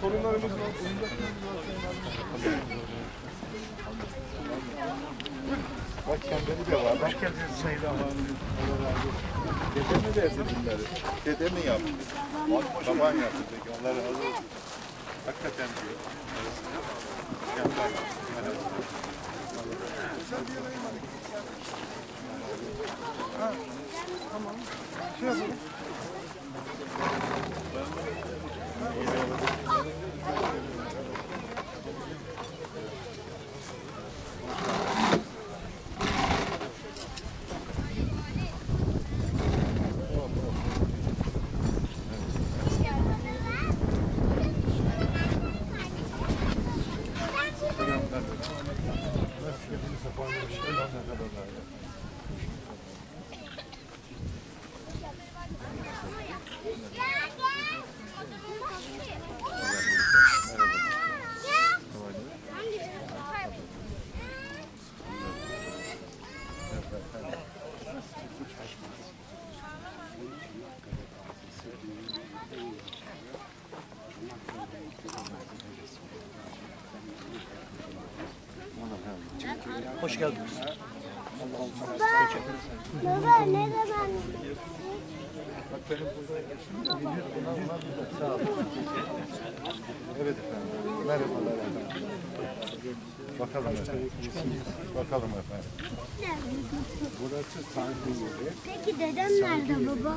Torunlarımız var, oyuncaklarımız var. Bak kendini de var. Hoş geldiniz Sayın Dede mi verdi bunları? Dede mi yaptı? Baban yaptı peki. Onlar razı olsun. Hakikaten diyor. Gel bak. Şey yapalım. Hoş geldiniz. Baba ne zaman? Evet efendim. Merhabalar efendim. Bakalım efendim. Bakalım efendim. Burası sanki yeri. Peki dedem nerede baba?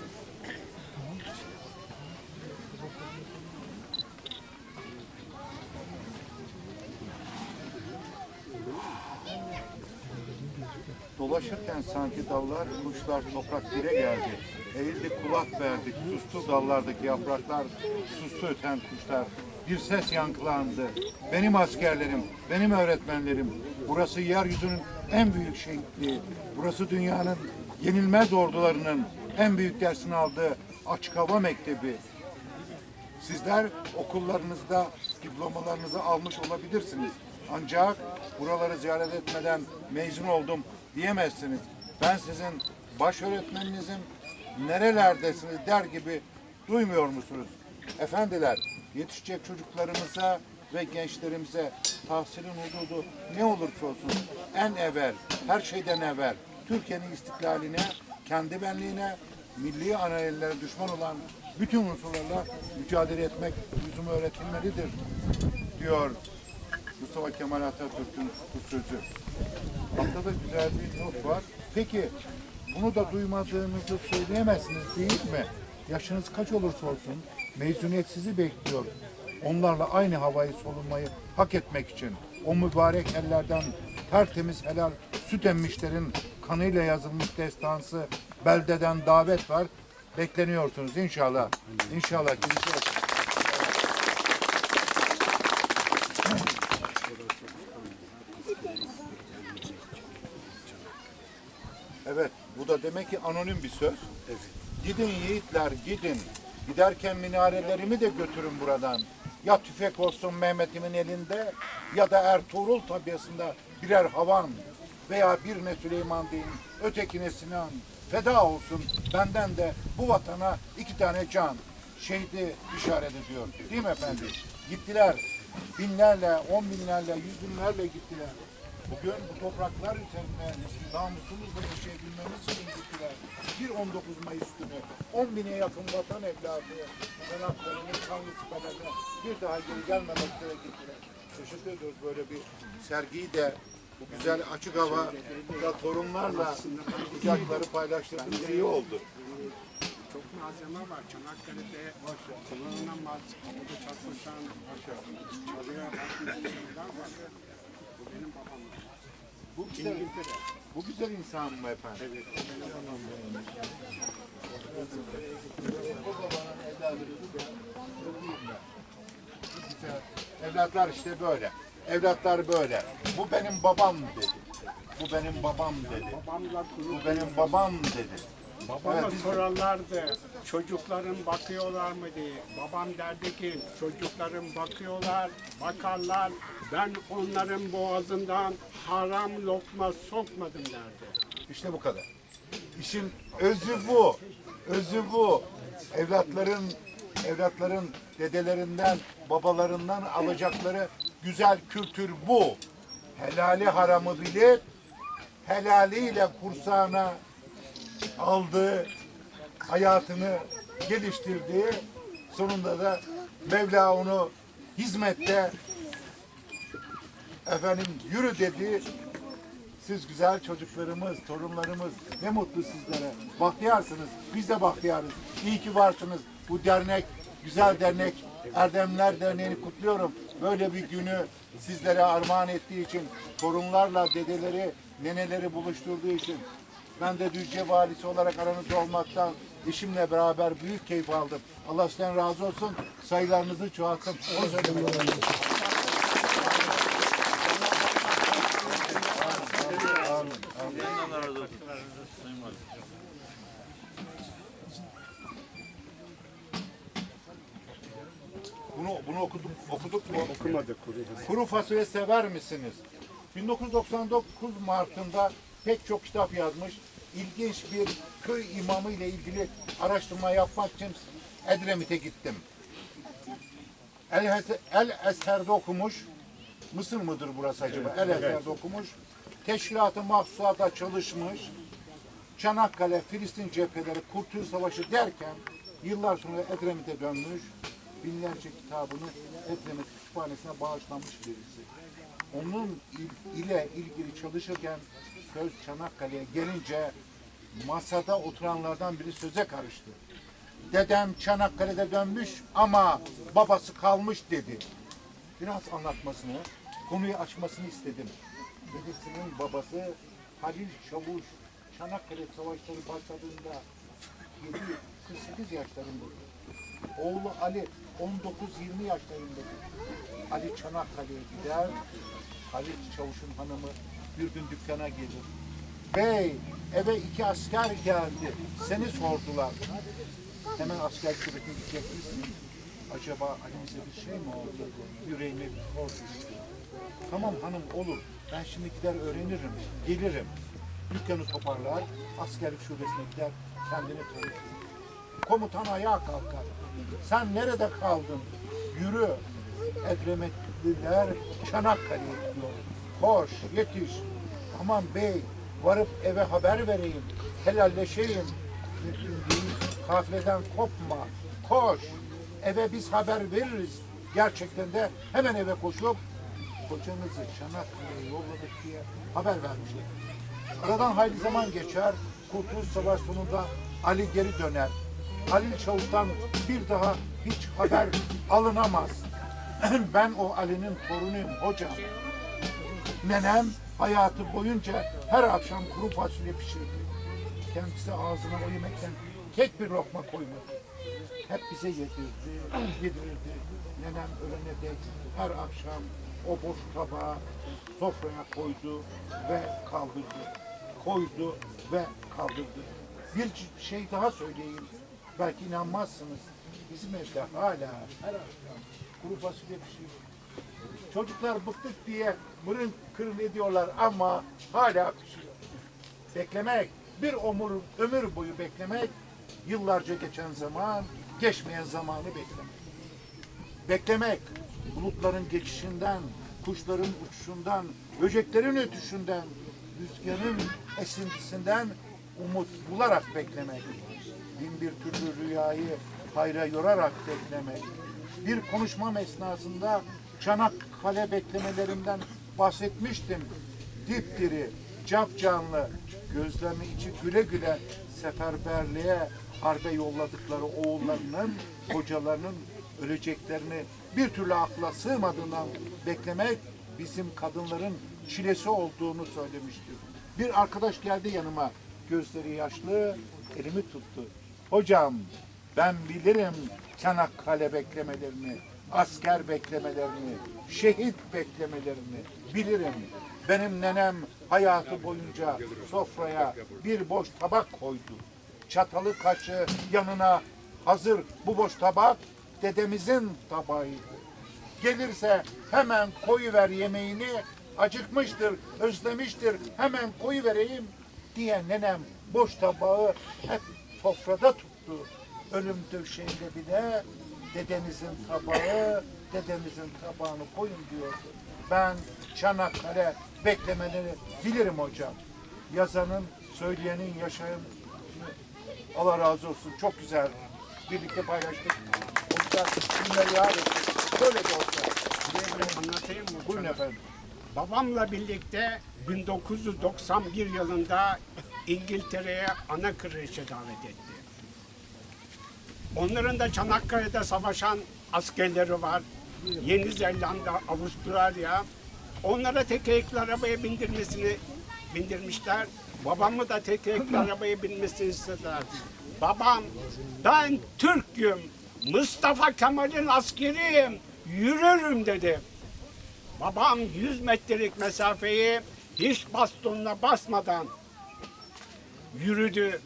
Dolaşırken sanki dallar, kuşlar toprak dire geldi. Eğildi kulak verdik, sustu dallardaki yapraklar, sustu öten kuşlar. Bir ses yankılandı. Benim askerlerim, benim öğretmenlerim. Burası yeryüzünün en büyük şehitliği. Burası dünyanın yenilmez ordularının en büyük dersini aldığı açık hava mektebi. Sizler okullarınızda diplomalarınızı almış olabilirsiniz. Ancak buraları ziyaret etmeden mezun oldum diyemezsiniz. Ben sizin baş öğretmeninizim, nerelerdesiniz der gibi duymuyor musunuz? Efendiler, yetişecek çocuklarımıza ve gençlerimize tahsilin hududu ne olursa olsun en evvel, her şeyden evvel Türkiye'nin istiklaline, kendi benliğine, milli anayellere düşman olan bütün unsurlarla mücadele etmek lüzumu öğretilmelidir diyor Mustafa Kemal Atatürk'ün bu sözü. Altta da güzel bir not var. Peki bunu da duymadığınızı söyleyemezsiniz değil mi? Yaşınız kaç olursa olsun mezuniyet sizi bekliyor. Onlarla aynı havayı solunmayı hak etmek için o mübarek ellerden tertemiz helal süt emmişlerin kanıyla yazılmış destansı beldeden davet var. Bekleniyorsunuz inşallah. İnşallah. Kilise açın. Evet, bu da demek ki anonim bir söz. Gidin yiğitler, gidin. Giderken minarelerimi de götürün buradan. Ya tüfek olsun Mehmet'imin elinde ya da Ertuğrul tabiasında birer havan veya birine Süleyman deyin, ötekine Sinan. Feda olsun benden de bu vatana iki tane can. Şehidi işaret ediyor. Değil mi efendim? Gittiler. Binlerle, on binlerle, yüz binlerle gittiler. Bugün bu topraklar üzerine namusumuzla yaşayabilmemiz için gittiler. Bir 19 Mayıs günü 10 bine yakın vatan evladı kanatlarını kanlı sıkalarına bir daha geri gelmemek üzere gittiler. Teşekkür ediyoruz böyle bir sergiyi de bu güzel açık hava da torunlarla kucakları paylaştırdığımız iyi oldu. malzeme var. Çanakkale'de kullanılamaz. Burada çarpışan çalıya şeyler var. Bu güzel, İngiltere. bu güzel insan mı efendim? Evet. Evlatlar işte böyle. Evlatlar böyle. Bu benim babam dedi. Bu benim babam dedi. Bu benim babam dedi. Babama sorarlardı, çocukların bakıyorlar mı diye. Babam derdi ki, çocuklarım bakıyorlar, bakarlar. Ben onların boğazından haram lokma sokmadım derdi. İşte bu kadar. İşin özü bu. Özü bu. Evlatların evlatların dedelerinden, babalarından alacakları güzel kültür bu. Helali haramı bilir, helaliyle kursağına aldığı, hayatını geliştirdiği, sonunda da Mevla onu hizmette efendim yürü dedi. Siz güzel çocuklarımız, torunlarımız ne mutlu sizlere. Bahtiyarsınız. Biz de bahtiyarız. İyi ki varsınız. Bu dernek, güzel dernek, Erdemler Derneği'ni kutluyorum. Böyle bir günü sizlere armağan ettiği için, torunlarla dedeleri, neneleri buluşturduğu için ben de Düzce valisi olarak aranızda olmaktan eşimle beraber büyük keyif aldım. Allah sizden razı olsun. Sayılarınızı çoğaltın. Bunu, bunu okuduk, okuduk mu? Okumadık. Kuru fasulye sever misiniz? 1999 Mart'ında pek çok kitap yazmış. İlginç bir köy imamı ile ilgili araştırma yapmak için Edremit'e gittim. El, El Eser'de okumuş. Mısır mıdır burası acaba? El Eser'de okumuş. Teşkilatı mahsusata çalışmış. Çanakkale, Filistin cepheleri, Kurtuluş Savaşı derken yıllar sonra Edremit'e dönmüş. Binlerce kitabını Edremit Kütüphanesi'ne bağışlamış birisi. Onun il- ile ilgili çalışırken söz Çanakkale'ye gelince masada oturanlardan biri söze karıştı. Dedem Çanakkale'de dönmüş ama babası kalmış dedi. Biraz anlatmasını, konuyu açmasını istedim. Dedesinin babası Halil Çavuş Çanakkale Savaşları başladığında 7 48 yaşlarındaydı. Oğlu Ali 19-20 yaşlarındaydı. Ali Çanakkale'ye gider. Halil Çavuş'un hanımı bir gün dükkana gelir. Bey eve iki asker geldi. Seni sordular. Hemen asker şubesine gidecek? Acaba Ali'mize bir şey mi oldu? Yüreğime bir korku. Tamam hanım olur. Ben şimdi gider öğrenirim. Gelirim. Dükkanı toparlar. Askerlik şubesine gider. Kendini tanıtır. Komutan ayağa kalkar. Sen nerede kaldın? Yürü. Edremetliler Çanakkale'ye gidiyor. Koş, yetiş. Aman bey, varıp eve haber vereyim. Helalleşeyim. Kafileden kopma. Koş. Eve biz haber veririz. Gerçekten de hemen eve koşup kocanızı Çanakkale'ye yolladık diye haber vermişler. Aradan hayli zaman geçer. Kurtuluş Savaşı sonunda Ali geri döner. Halil Çavuş'tan bir daha hiç haber alınamaz. ben o Ali'nin torunuyum hocam. Nenem hayatı boyunca her akşam kuru fasulye pişirdi. Kendisi ağzına o yemekten tek bir lokma koymadı. Hep bize yedirdi, yedirirdi. Nenem ölene dek her akşam o boş tabağı sofraya koydu ve kaldırdı. Koydu ve kaldırdı. Bir şey daha söyleyeyim. Belki inanmazsınız. Bizim evde hala her akşam kuru fasulye pişiyor. Çocuklar bıktık diye mırın kırın ediyorlar ama hala. Beklemek, bir ömür, ömür boyu beklemek, yıllarca geçen zaman, geçmeyen zamanı beklemek. Beklemek, bulutların geçişinden, kuşların uçuşundan, böceklerin ötüşünden, rüzgarın esintisinden umut bularak beklemek. Bin bir türlü rüyayı hayra yorarak beklemek. Bir konuşmam esnasında Çanakkale beklemelerinden bahsetmiştim. Dipdiri, cap canlı, gözlerini içi güle güle seferberliğe harbe yolladıkları oğullarının, kocalarının öleceklerini bir türlü akla sığmadığından beklemek bizim kadınların çilesi olduğunu söylemiştir. Bir arkadaş geldi yanıma, gözleri yaşlı, elimi tuttu. Hocam ben bilirim Çanakkale beklemelerini, asker beklemelerini, şehit beklemelerini bilirim. Benim nenem hayatı boyunca sofraya bir boş tabak koydu. Çatalı kaşığı yanına hazır bu boş tabak dedemizin tabağıydı. Gelirse hemen koyuver yemeğini, acıkmıştır, özlemiştir, hemen koyuvereyim diye nenem boş tabağı hep sofrada tuttu. Ölüm döşeğinde bile dedemizin tabağı, dedemizin tabağını koyun diyordu. Ben Çanakkale beklemeleri bilirim hocam. Yazanın, söyleyenin, yaşayanın Allah razı olsun. Çok güzel. Birlikte paylaştık. O güzel günleri ettik. Böyle de olsa. Anlatayım mı? Buyurun efendim. Babamla birlikte 1991 yılında İngiltere'ye ana kreşe davet etti. Onların da Çanakkale'de savaşan askerleri var. Yeni Zelanda, Avustralya. Onlara tekerlekli arabaya bindirmesini bindirmişler. Babamı da tekerlekli arabaya binmesini istediler. Babam ben Türk'üm. Mustafa Kemal'in askeriyim. Yürürüm dedi. Babam 100 metrelik mesafeyi hiç bastonuna basmadan yürüdü.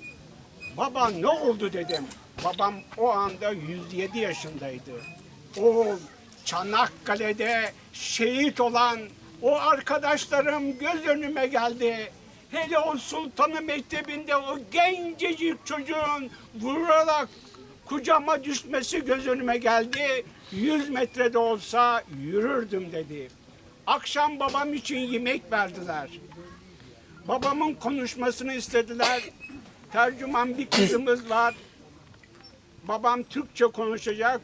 Baba ne oldu dedim. Babam o anda 107 yaşındaydı. O Çanakkale'de şehit olan o arkadaşlarım göz önüme geldi. Hele o Sultanı Mektebi'nde o gencecik çocuğun vurularak kucağıma düşmesi göz önüme geldi. 100 metrede olsa yürürdüm dedi. Akşam babam için yemek verdiler. Babamın konuşmasını istediler. Tercüman bir kızımız var. Babam Türkçe konuşacak.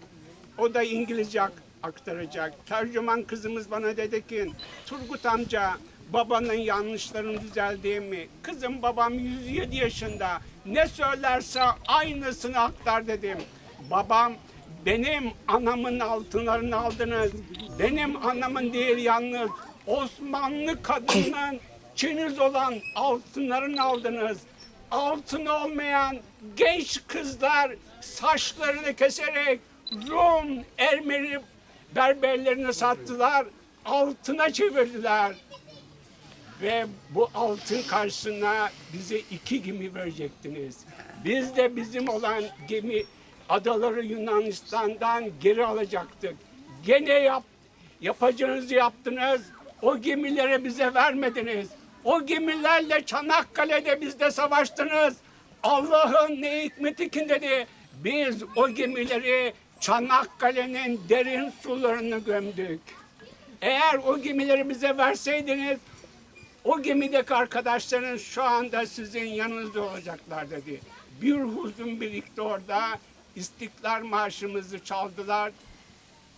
O da İngilizce ak- aktaracak. Tercüman kızımız bana dedi ki Turgut amca babanın yanlışlarını düzeldi mi? Kızım babam 107 yaşında. Ne söylerse aynısını aktar dedim. Babam benim anamın altınlarını aldınız. Benim anamın değil yalnız Osmanlı kadının çiniz olan altınlarını aldınız. Altın olmayan genç kızlar saçlarını keserek Rum, Ermeni berberlerine sattılar. Altına çevirdiler. Ve bu altın karşısına bize iki gemi verecektiniz. Biz de bizim olan gemi adaları Yunanistan'dan geri alacaktık. Gene yap, yapacağınızı yaptınız. O gemilere bize vermediniz. O gemilerle Çanakkale'de bizde savaştınız. Allah'ın ne hikmeti ki dedi. Biz o gemileri Çanakkale'nin derin sularını gömdük. Eğer o gemileri bize verseydiniz o gemideki arkadaşlarınız şu anda sizin yanınızda olacaklar dedi. Bir huzun birlikte orada İstiklal Marşımızı çaldılar.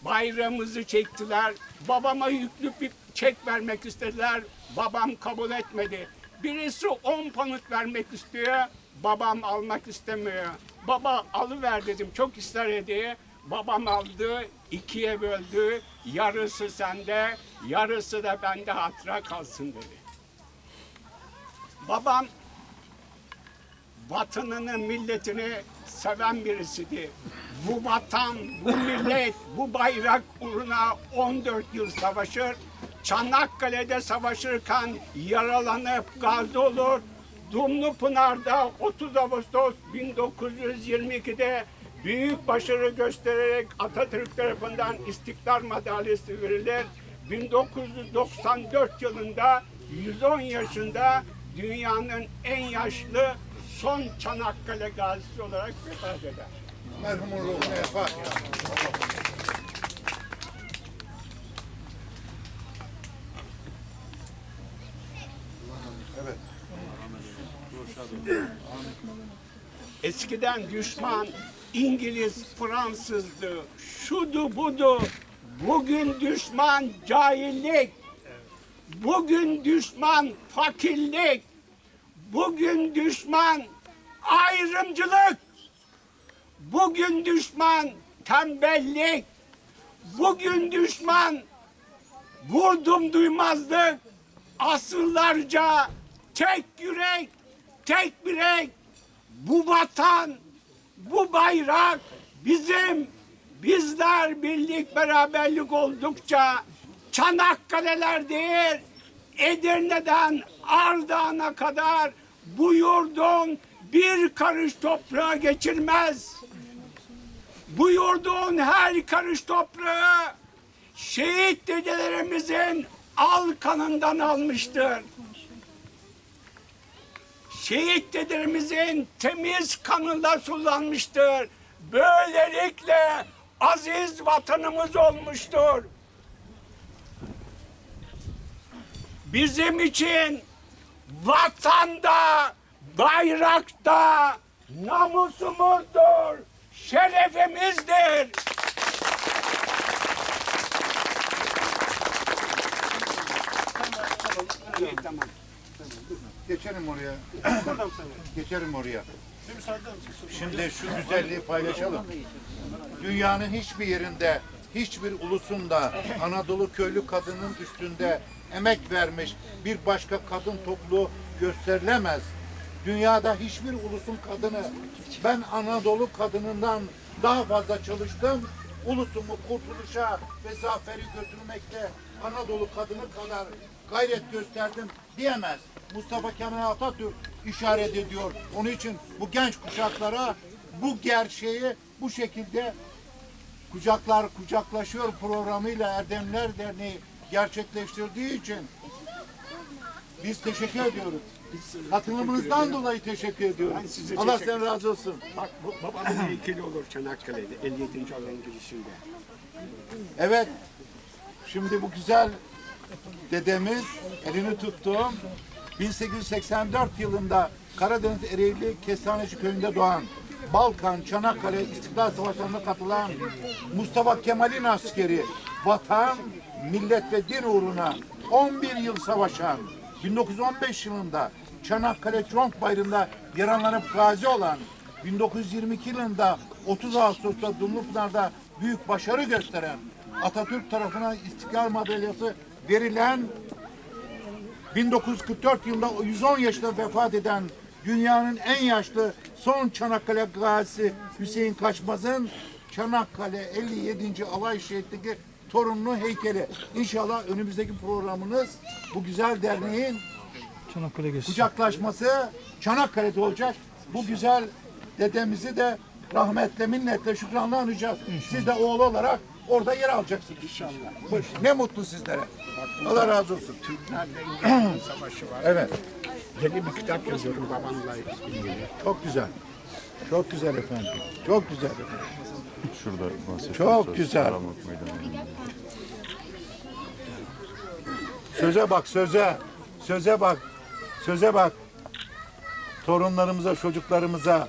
Bayrağımızı çektiler. Babama yüklü bir çek vermek istediler. Babam kabul etmedi. Birisi 10 panut vermek istiyor. Babam almak istemiyor. Baba alıver dedim. Çok ısrar ediyor. Babam aldı, ikiye böldü. Yarısı sende, yarısı da bende hatıra kalsın dedi. Babam vatanını, milletini seven birisiydi. Bu vatan, bu millet, bu bayrak uğruna 14 yıl savaşır. Çanakkale'de savaşırken yaralanıp gazi olur. Dumlupınar'da 30 Ağustos 1922'de büyük başarı göstererek Atatürk tarafından İstiklal Madalyası verilir. 1994 yılında 110 yaşında dünyanın en yaşlı son Çanakkale gazisi olarak vefat eder. Merhumun ruhuna. Eskiden düşman İngiliz, Fransızdı, şudu budu. Bugün düşman cahillik. Bugün düşman fakirlik. Bugün düşman ayrımcılık. Bugün düşman tembellik. Bugün düşman vurdum duymazlık. Asırlarca tek yürek, tek bilek. Bu vatan, bu bayrak bizim. Bizler birlik beraberlik oldukça Çanakkale'ler değil, Edirne'den Ardahan'a kadar bu yurdun bir karış toprağı geçirmez. Bu yurdun her karış toprağı şehit dedelerimizin al kanından almıştır. Şehit dedelerimizin temiz kanıyla sulanmıştır. Böylelikle aziz vatanımız olmuştur. Bizim için vatanda, bayrakta namusumuzdur, şerefimizdir. İyi, tamam. Geçelim oraya. Buradan sana. Geçerim oraya. Şimdi şu güzelliği paylaşalım. Dünyanın hiçbir yerinde, hiçbir ulusunda Anadolu köylü kadının üstünde emek vermiş bir başka kadın topluluğu gösterilemez. Dünyada hiçbir ulusun kadını ben Anadolu kadınından daha fazla çalıştım. Ulusumu kurtuluşa ve zaferi götürmekte Anadolu kadını kadar gayret gösterdim diyemez. Mustafa Kemal Atatürk işaret ediyor. Onun için bu genç kuşaklara bu gerçeği bu şekilde Kucaklar Kucaklaşıyor programıyla Erdemler Derneği gerçekleştirdiği için biz teşekkür ediyoruz. Katılımınızdan dolayı teşekkür ediyorum. Ben size Allah teşekkür sen razı olsun. Bak bu babamın heykeli olur Çanakkale'de 57. olan girişinde. Evet. Şimdi bu güzel dedemiz elini tuttuğum 1884 yılında Karadeniz Ereğli Kestaneci köyünde doğan Balkan, Çanakkale İstiklal Savaşları'na katılan Mustafa Kemal'in askeri vatan, millet ve din uğruna 11 yıl savaşan 1915 yılında Çanakkale Tronk Bayırı'nda yaralanıp gazi olan 1922 yılında 30 Ağustos'ta Dumlupınar'da büyük başarı gösteren Atatürk tarafından İstiklal Madalyası verilen 1944 yılında 110 yaşında vefat eden dünyanın en yaşlı son Çanakkale gazisi Hüseyin Kaçmaz'ın Çanakkale 57. Alay Şehitliği torunlu heykeli. İnşallah önümüzdeki programınız bu güzel derneğin Çanakkale geçsin. kucaklaşması Çanakkale'de olacak. Bu güzel dedemizi de rahmetle, minnetle, şükranla anacağız. Siz de oğlu olarak orada yer alacaksınız. İnşallah. Ne mutlu sizlere. Allah razı olsun. Türklerle İngiliz savaşı var. Evet. Yeni bir kitap yazıyorum babamla ilgili. Çok güzel. Çok güzel efendim. Çok güzel. Şurada bahsettiğim Çok söz, güzel. Karanlık Meydanı. Söze bak söze. Söze bak. Söze bak. Torunlarımıza, çocuklarımıza.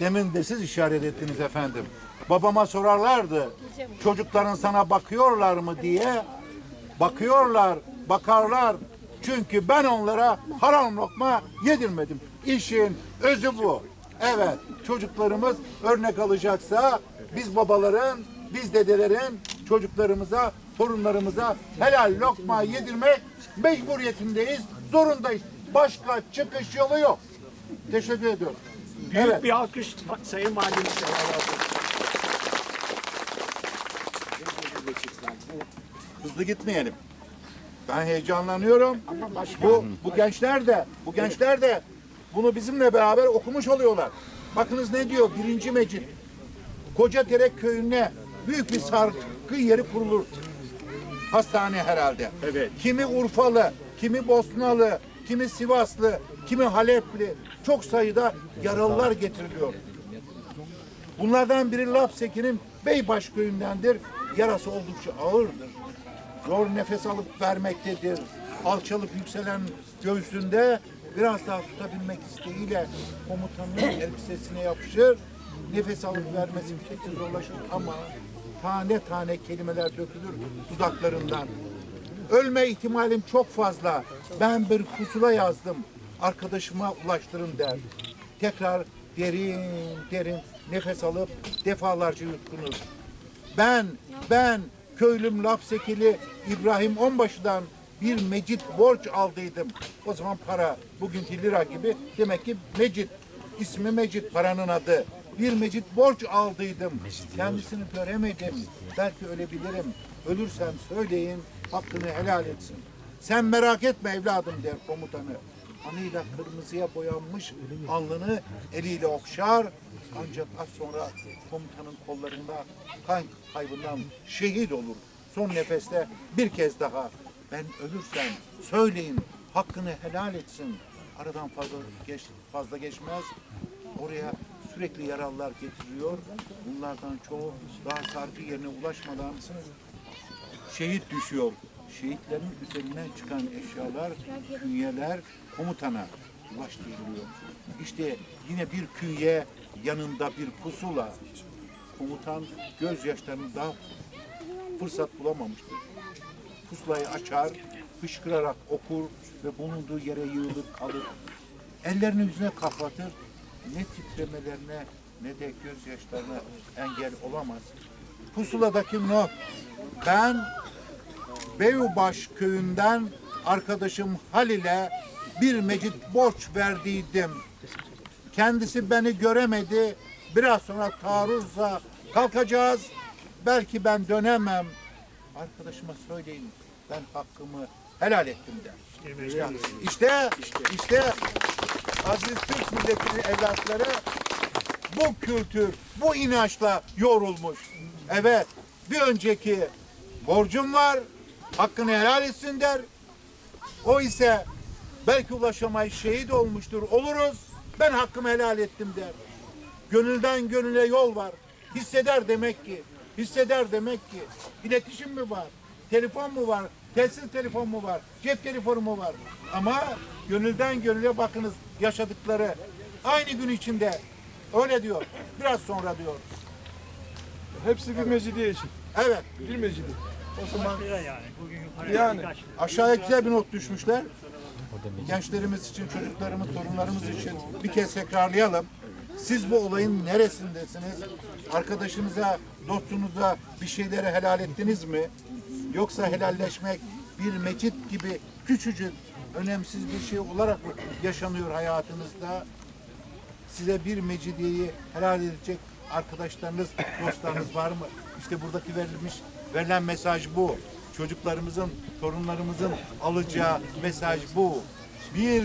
Demin de siz işaret ettiniz efendim. Babama sorarlardı. Çocukların sana bakıyorlar mı diye. Bakıyorlar, bakarlar. Çünkü ben onlara haram lokma yedirmedim. İşin özü bu. Evet, çocuklarımız örnek alacaksa biz babaların, biz dedelerin çocuklarımıza, torunlarımıza helal lokma yedirmek mecburiyetindeyiz, zorundayız. Başka çıkış yolu yok. Teşekkür ediyorum. Büyük Evet. bir alkış Sayın Valim Hızlı gitmeyelim. Ben heyecanlanıyorum. Ama başka Bu bu gençler de bu gençler de bunu bizimle beraber okumuş oluyorlar. Bakınız ne diyor birinci mecit. Kocatere köyüne büyük bir sargı yeri kurulur. Hastane herhalde. Evet. Kimi Urfalı, kimi Bosnalı, kimi Sivaslı, kimi Halepli çok sayıda yaralılar getiriliyor. Bunlardan biri Lapseki'nin Beybaş köyündendir. Yarası oldukça ağırdır. Zor nefes alıp vermektedir. Alçalıp yükselen göğsünde biraz daha tutabilmek isteğiyle komutanın elbisesine yapışır. Nefes alıp vermesi bir zorlaşır ama tane tane kelimeler dökülür dudaklarından. Ölme ihtimalim çok fazla. Ben bir kusula yazdım. Arkadaşıma ulaştırın der. Tekrar derin derin nefes alıp defalarca yutkunuz. Ben, ben köylüm Lapsekili İbrahim Onbaşı'dan bir mecit borç aldıydım. O zaman para bugünkü lira gibi demek ki mecit. ismi mecit paranın adı. Bir mecit borç aldıydım. Kendisini göremedim. Belki ölebilirim. Ölürsem söyleyin hakkını helal etsin. Sen merak etme evladım der komutanı. Anıyla kırmızıya boyanmış alnını eliyle okşar. Ancak az sonra komutanın kollarında kan kaybından şehit olur. Son nefeste bir kez daha ben ölürsem söyleyin hakkını helal etsin. Aradan fazla geç, fazla geçmez. Oraya sürekli yaralılar getiriyor. Bunlardan çoğu daha sargı yerine ulaşmadan şehit düşüyor. Şehitlerin üzerinden çıkan eşyalar, künyeler komutana ulaştırılıyor. İşte yine bir künye yanında bir pusula. Komutan gözyaşlarını daha fırsat bulamamıştır. Pusulayı açar, fışkırarak okur ve bulunduğu yere yığılıp kalır. Ellerini yüzüne kapatır. Ne titremelerine ne de gözyaşlarına engel olamaz. Pusuladaki not. Ben Beyubaş köyünden arkadaşım Halil'e bir mecit borç verdiydim. Kendisi beni göremedi. Biraz sonra taarruzla kalkacağız. Belki ben dönemem. Arkadaşıma söyleyin ben hakkımı helal ettim der. İşte, işte aziz Türk milletinin evlatları bu kültür, bu inançla yoğrulmuş. Evet, bir önceki borcum var, hakkını helal etsin der. O ise belki ulaşamayız şehit olmuştur, oluruz. Ben hakkımı helal ettim der. Gönülden gönüle yol var. Hisseder demek ki. Hisseder demek ki. İletişim mi var? Telefon mu var? Telsiz telefon mu var? Cep telefonu mu var? Ama gönülden gönüle bakınız yaşadıkları. Aynı gün içinde. Öyle diyor. Biraz sonra diyor. Hepsi bir mecidiye için. Evet. Bir mecidi. O zaman Yani aşağıya güzel bir not düşmüşler. Gençlerimiz için, çocuklarımız, torunlarımız için bir kez tekrarlayalım. Siz bu olayın neresindesiniz? Arkadaşınıza, dostunuza bir şeyleri helal ettiniz mi? Yoksa helalleşmek bir mecit gibi küçücük, önemsiz bir şey olarak yaşanıyor hayatınızda? Size bir mecidiyeyi helal edecek arkadaşlarınız, dostlarınız var mı? İşte buradaki verilmiş, verilen mesaj bu. Çocuklarımızın, torunlarımızın alacağı mesaj bu. Bir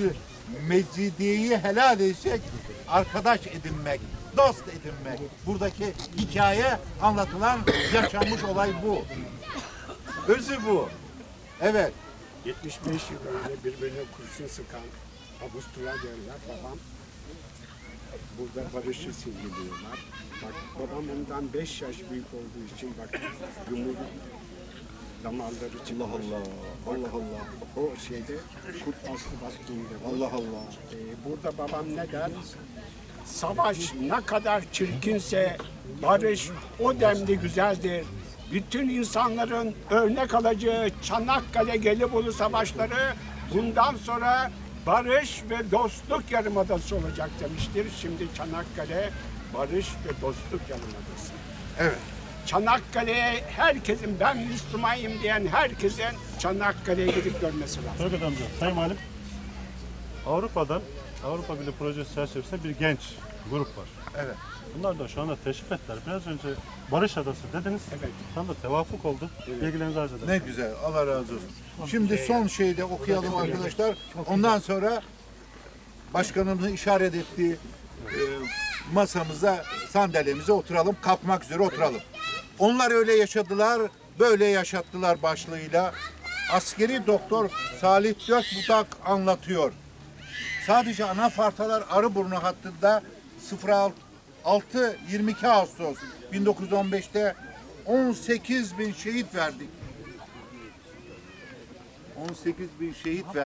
mecidiyeyi helal edecek arkadaş edinmek, dost edinmek. Buradaki hikaye anlatılan, yaşanmış olay bu. Özü bu. Evet. 75 yıl önce birbirine kurşun sıkan Avustralya'yla babam burada barışı simgeliyorlar. Bak babam ondan 5 yaş büyük olduğu için bak yumruk damarları çıkmış. Allah Allah. Allah Allah. O şeyde kurt aslı bastığında. Allah Allah. burada babam ne der? Savaş ne kadar çirkinse barış o denli güzeldir. Bütün insanların örnek alacağı Çanakkale Gelibolu savaşları bundan sonra barış ve dostluk yarımadası olacak demiştir. Şimdi Çanakkale barış ve dostluk yarımadası. Evet. Çanakkale'ye herkesin ben Müslümanım diyen herkesin Çanakkale'ye gidip görmesi lazım. Turgut amca, Sayın Valim. Avrupa'dan, Avrupa Birliği projesi çerçevesinde bir genç grup var. Evet. Bunlar da şu anda teşrif ettiler. Biraz önce Barış Adası dediniz. Evet. Şu anda tevafuk oldu. Bilgilerinizi arz ederim. Ne güzel. Allah razı olsun. Şimdi son şeyi de okuyalım arkadaşlar. Ondan sonra başkanımızın işaret ettiği e, masamıza, sandalyemize oturalım. Kalkmak üzere oturalım. Onlar öyle yaşadılar, böyle yaşattılar başlığıyla. Askeri doktor Salih Gökbudak anlatıyor. Sadece anafartalar Arıburnu hattında 06 22 Ağustos 1915'te 18 bin şehit verdik. 18 bin şehit verdik.